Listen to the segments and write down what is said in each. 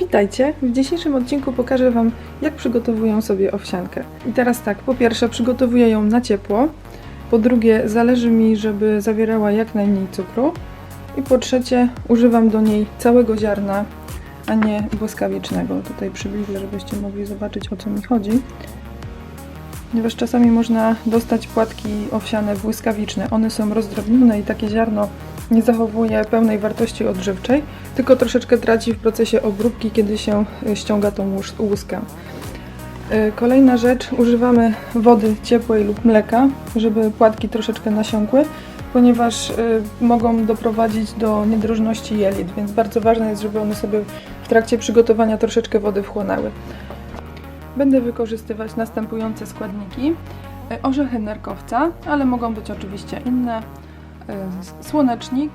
Witajcie! W dzisiejszym odcinku pokażę Wam, jak przygotowuję sobie owsiankę. I teraz tak, po pierwsze przygotowuję ją na ciepło, po drugie zależy mi, żeby zawierała jak najmniej cukru i po trzecie używam do niej całego ziarna, a nie błyskawicznego. Tutaj przybliżę, żebyście mogli zobaczyć o co mi chodzi. Ponieważ czasami można dostać płatki owsiane błyskawiczne. One są rozdrobnione i takie ziarno nie zachowuje pełnej wartości odżywczej, tylko troszeczkę traci w procesie obróbki, kiedy się y, ściąga tą łus- łuskę. Y, Kolejna rzecz, używamy wody ciepłej lub mleka, żeby płatki troszeczkę nasiąkły, ponieważ y, mogą doprowadzić do niedrożności jelit, więc bardzo ważne jest, żeby one sobie w trakcie przygotowania troszeczkę wody wchłonęły. Będę wykorzystywać następujące składniki. Orzechy nerkowca, ale mogą być oczywiście inne. Y, Słonecznik,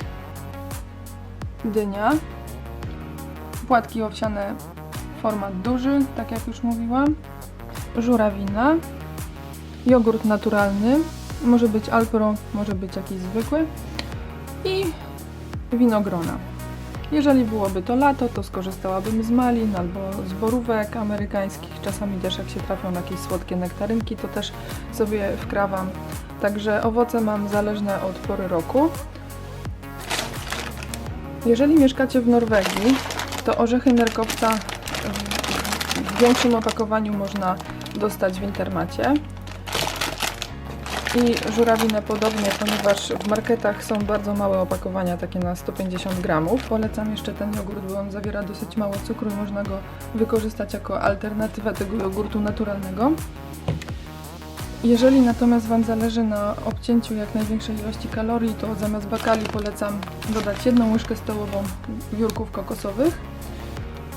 dynia, płatki owsiane format duży, tak jak już mówiłam, żurawina, jogurt naturalny, może być Alpro, może być jakiś zwykły i winogrona. Jeżeli byłoby to lato, to skorzystałabym z malin albo z borówek amerykańskich. Czasami też jak się trafią jakieś słodkie nektarynki, to też sobie wkrawam. Także owoce mam zależne od pory roku. Jeżeli mieszkacie w Norwegii, to orzechy nerkowca w- większym opakowaniu można dostać w Intermacie. I żurawinę podobnie, ponieważ w marketach są bardzo małe opakowania, takie na 150 gramów. Polecam jeszcze ten jogurt, bo on zawiera dosyć mało cukru i można go wykorzystać jako alternatywę tego jogurtu naturalnego. Jeżeli natomiast Wam zależy na obcięciu jak największej ilości kalorii, to zamiast bakali polecam dodać jedną łyżkę stołową wiórków kokosowych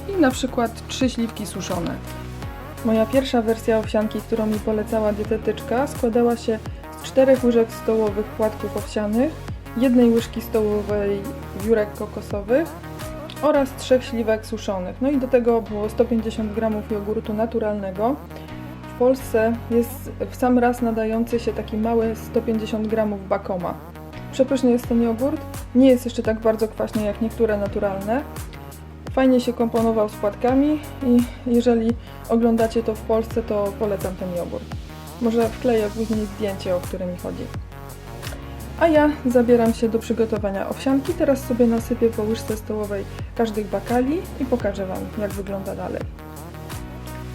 i na przykład trzy śliwki suszone. Moja pierwsza wersja owsianki, którą mi polecała dietetyczka, składała się z czterech łyżek stołowych płatków owsianych, jednej łyżki stołowej wiórek kokosowych oraz trzech śliwek suszonych. No i do tego było 150 g jogurtu naturalnego. W Polsce jest w sam raz nadający się taki mały 150 g bakoma. Przepyszny jest ten jogurt, nie jest jeszcze tak bardzo kwaśny jak niektóre naturalne. Fajnie się komponował z płatkami i jeżeli oglądacie to w Polsce, to polecam ten jogurt. Może wkleję później zdjęcie, o które mi chodzi. A ja zabieram się do przygotowania owsianki. Teraz sobie nasypię po łyżce stołowej każdych bakali i pokażę Wam, jak wygląda dalej.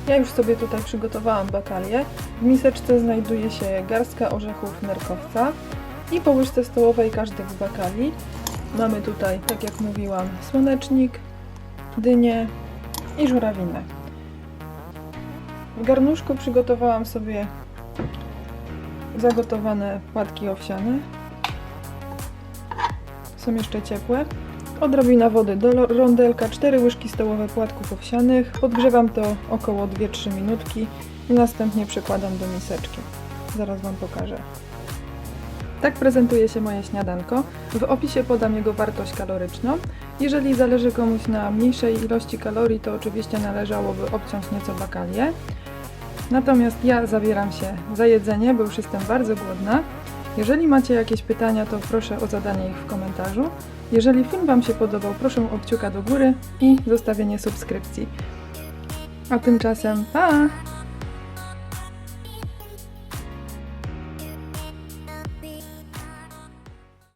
Ja już sobie tutaj przygotowałam bakalię. W miseczce znajduje się garstka orzechów nerkowca i po łyżce stołowej każdych z bakali mamy tutaj, tak jak mówiłam, słonecznik, dynię i żurawinę. W garnuszku przygotowałam sobie zagotowane płatki owsiane. Są jeszcze ciepłe. Odrobina wody do rondelka, 4 łyżki stołowe płatków owsianych. Podgrzewam to około 2-3 minutki i następnie przekładam do miseczki. Zaraz Wam pokażę. Tak prezentuje się moje śniadanko. W opisie podam jego wartość kaloryczną. Jeżeli zależy komuś na mniejszej ilości kalorii, to oczywiście należałoby obciąć nieco bakalię. Natomiast ja zabieram się za jedzenie, bo już jestem bardzo głodna. Jeżeli macie jakieś pytania, to proszę o zadanie ich w komentarzu. Jeżeli film Wam się podobał, proszę o kciuka do góry i zostawienie subskrypcji. A tymczasem pa!